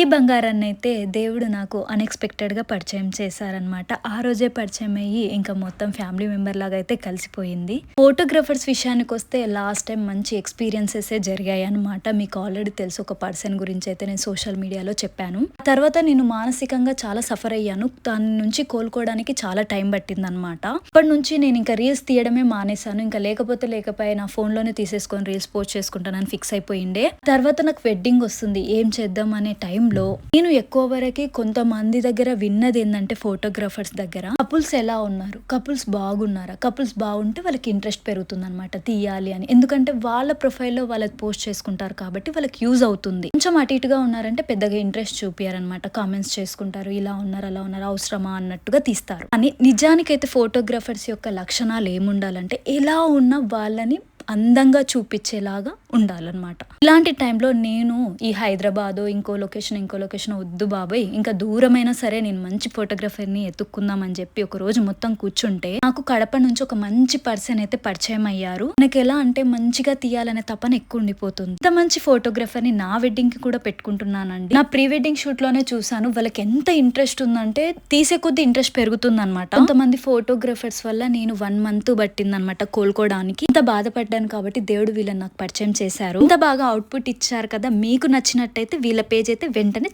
ఈ బంగారాన్ని అయితే దేవుడు నాకు అన్ఎక్స్పెక్టెడ్గా పరిచయం చేశారనమాట ఆ రోజే పరిచయం అయ్యి ఇంకా మొత్తం ఫ్యామిలీ మెంబర్ లాగా అయితే కలిసిపోయింది. ఫోటోగ్రాఫర్స్ విషయానికి వస్తే లాస్ట్ టైం మంచి ఎక్స్పీరియన్సెస్ జరిగాయి అనమాట మీకు ఆల్రెడీ తెలుసు ఒక పర్సన్ గురించి అయితే నేను సోషల్ మీడియాలో చెప్పాను. ఆ తర్వాత నేను మానసికంగా చాలా సఫర్ అయ్యాను. దాని నుంచి కోలుకోవడానికి చాలా టైం పట్టింది అనమాట అప్పటి నుంచి నేను ఇంకా రీల్స్ తీయడమే మానేశాను. ఇంకా లేకపోతే లేకపోయి నా ఫోన్లోనే తీసేసుకొని రీల్స్ పోస్ట్ చేసుకుంటానని ఫిక్స్ అయిపోయిండే. తర్వాత నాకు వెడ్డింగ్ వస్తుంది. ఏం చేద్దాం అనే టైం టైంలో నేను ఎక్కువ వరకు కొంతమంది దగ్గర విన్నది ఏంటంటే ఫోటోగ్రాఫర్స్ దగ్గర. కపుల్స్ ఎలా ఉన్నారు? కపుల్స్ బాగున్నారా? కపుల్స్ బాగుంటే వాళ్ళకి ఇంట్రెస్ట్ పెరుగుతుంది అనమాట తీయాలి అని. ఎందుకంటే వాళ్ళ ప్రొఫైల్లో వాళ్ళకి పోస్ట్ చేసుకుంటారు కాబట్టి వాళ్ళకి యూజ్ అవుతుంది. కొంచెం అటు ఇటుగా ఉన్నారంటే పెద్దగా ఇంట్రెస్ట్ చూపియారనమాట కామెంట్స్ చేసుకుంటారు. ఇలా ఉన్నారు అలా ఉన్నారు అవసరమా అన్నట్టుగా తీస్తారు. అని నిజానికైతే ఫోటోగ్రాఫర్స్ యొక్క లక్షణాలు ఏముండాలంటే ఎలా ఉన్న వాళ్ళని అందంగా చూపించేలాగా ఉండాలన్నమాట. ఇలాంటి టైంలో నేను ఈ హైదరాబాద్ ఇంకో లొకేషన్ ఇంకో లొకేషన్ వద్దు బాబాయ్. ఇంకా దూరమైనా సరే నేను మంచి ఫోటోగ్రఫర్ని ఎత్తుక్కుందామని చెప్పి ఒక రోజు మొత్తం కూర్చుంటే నాకు కడప నుంచి ఒక మంచి పర్సన్ అయితే పరిచయం అయ్యారు. నాకు ఎలా అంటే మంచిగా తీయాలనే తపన ఎక్కువ ఉండిపోతుంది. ఇంత మంచి ఫోటోగ్రఫర్ని నా వెడ్డింగ్కి కూడా పెట్టుకుంటున్నానండి. నా ప్రీ వెడ్డింగ్ షూట్లోనే చూసాను వాళ్ళకి ఎంత ఇంట్రెస్ట్ ఉందంటే తీసే కొద్ది ఇంట్రెస్ట్ పెరుగుతుంది అనమాట కొంతమంది ఫోటోగ్రఫర్స్ వల్ల నేను వన్ మంత్ పట్టింది అనమాట కోలుకోవడానికి. ఇంత బాధపడ్డాను కాబట్టి దేవుడు వీళ్ళని నాకు పరిచయం చేశారు. ఇంత బాగా అవుట్పుట్ ఇచ్చారు కదా మీకు నచ్చినట్టయితే వీళ్ళ పేజ్ అయితే వెంటనే